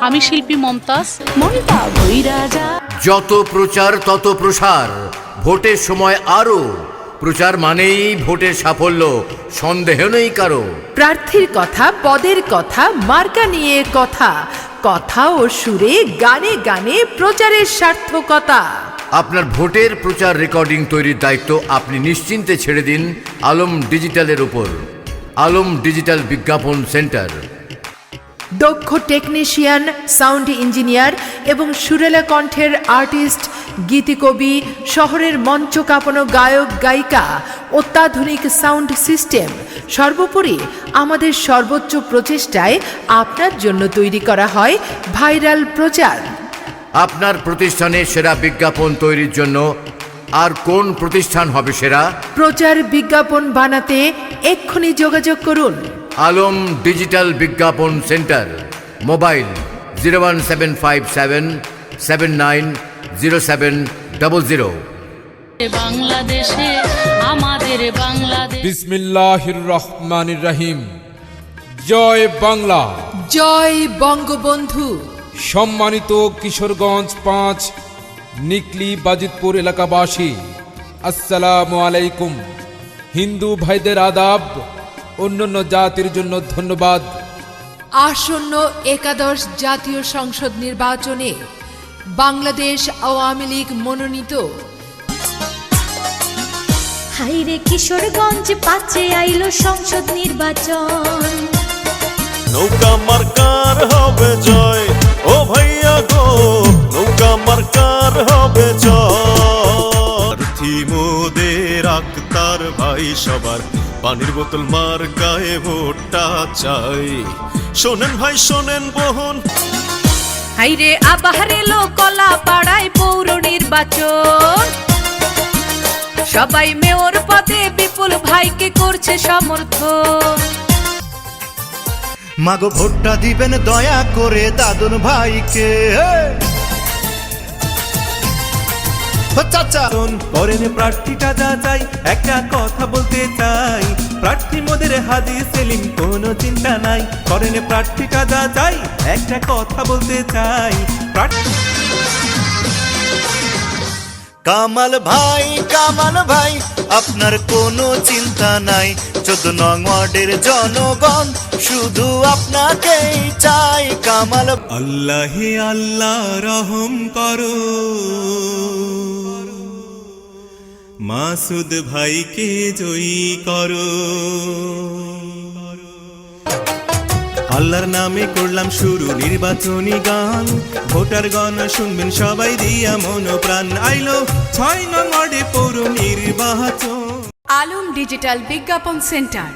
আমি শিল্পী মমতাজ। ভৈরা যত প্রচার তত প্রসার। ভোটের সময় আরও প্রচার মানেই ভোটের সাফল্য সন্দেহ নেই কারও। প্রার্থীর কথা পদের কথা মার্কা নিয়ে কথা। কথা ও সুরে গানে গানে প্রচারের সার্থকতা। আপনার ভোটের প্রচার রেকর্ডিং তৈরির দায়িত্ব আপনি নিশ্চিন্তে ছেড়ে দিন আলম ডিজিটালের উপর। আলম ডিজিটাল বিজ্ঞাপন সেন্টার। দক্ষ টেকনিশিয়ান সাউন্ড ইঞ্জিনিয়ার এবং সুরেলা কণ্ঠের আর্টিস্ট গীতিকবি শহরের মঞ্চ কাঁপানো গায়ক গায়িকা অত্যাধুনিক সাউন্ড সিস্টেম সর্বোপরি আমাদের সর্বোচ্চ প্রচেষ্টায় আপনার জন্য তৈরি করা হয় ভাইরাল প্রচার। আপনার প্রতিষ্ঠানে সেরা বিজ্ঞাপন তৈরির জন্য আর কোন প্রতিষ্ঠান হবে সেরা? প্রচার বিজ্ঞাপন বানাতে এক্ষুনি যোগাযোগ করুন। আলম ডিজিটাল বিজ্ঞাপন centre mobile zero one seven five seven seven nine zero seven double zero. বাংলাদেশে আমাদের বাংলাদেশ। বিসমিল্লাহির রহমানির রহিম জয় বাংলা। জয় বঙ্গবন্ধু। সম্মানিত কিশোরগঞ্জ পাঁচ নিকলি বাজিতপুর এলাকাবাসী আসসালামু আলাইকুম। হিন্দু ভাইদের আদাব অন্যান্য জাতির জন্য ধন্যবাদ। আসন্ন একাদশ জাতীয় সংসদ নির্বাচনে বাংলাদেশ আওয়ামী লীগ মনোনীত। হাইরে কিশোরগঞ্জ পাচ্ছে আইলো সংসদ নির্বাচন। নৌকা মার্কার হবে জয়। ও ভাইয়া গো নৌকা মার্কার হবে জয়। আক্তার ভাই সবার। পানির বোতল মার গায়ে ভোটটা চাই। শোনেন ভাই শোনেন বোন হাইরে আবাহার এলো কলা পাড়ায় পৌর নির্বাচন। সবাই মেয়র পদে বিপুল ভাইকে করছে সমর্থন। মাগো ভোটটা দিবেন দয়া করে দাদুন ভাইকে। চাচা। করেন প্রার্থীটা যা চাই একটা কথা বলতে চাই। প্রার্থী মোদের হাদি সেলিম কোনো চিন্তা নাই। করেন প্রার্থীটা যা চাই একটা কথা বলতে চাই। প্রার্থী কামাল ভাই কামাল ভাই আপনার কোনো চিন্তা নাই। চোদ্দ নং ওয়ার্ডের জনগণ শুধু আপনাকেই চাই কামাল আল্লাহে আল্লাহ রহম করো। মাসুদ ভাইকে জয়ী করো। আল্লাহর নামে করলাম শুরু নির্বাচনী গান। ভোটার গণ শুনবেন সবাই দিয়া মন প্রাণ। আইলো ছয় নম্বরে পৌর নির্বাচন। আলম ডিজিটাল বিজ্ঞাপন সেন্টার।